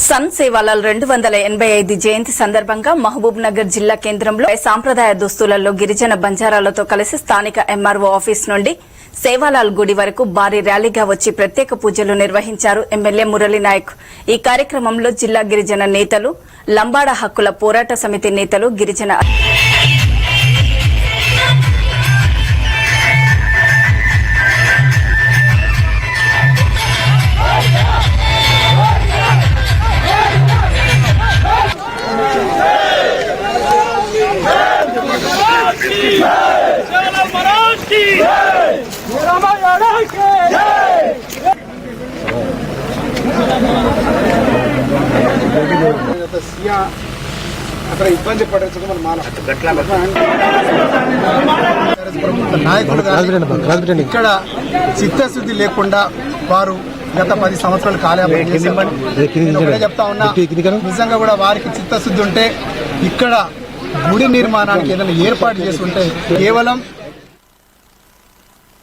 sun Sevalal రెండు వందల ఎనభై ఐదు జయంతి సందర్భంగా మహబూబ్ నగర్ జిల్లా కేంద్రంలో సాంప్రదాయ దుస్తులలో గిరిజన బంజారాలతో కలిసి స్థానిక ఎంఆర్ఓ ఆఫీస్ నుండి సేవాలాల్ గుడి వరకు భారీ ర్యాలీగా వచ్చి ప్రత్యేక పూజలు నిర్వహించారు ఎమ్మెల్యే మురళీనాయక్ ఈ కార్యక్రమంలో జిల్లా గిరిజన నేతలు లంబాడ హక్కుల పోరాట సమితి నేతలు గిరిజన అక్కడ ఇబ్బంది పడచ్చు మన గాని ఇక్కడ చిత్తశుద్ధి లేకుండా వారు గత పది సంవత్సరాలు కాలయాపన చెప్తా ఉన్నా నిజంగా కూడా వారికి చిత్తశుద్ధి ఉంటే ఇక్కడ గుడి నిర్మాణానికి ఏదైనా ఏర్పాటు చేసుకుంటే కేవలం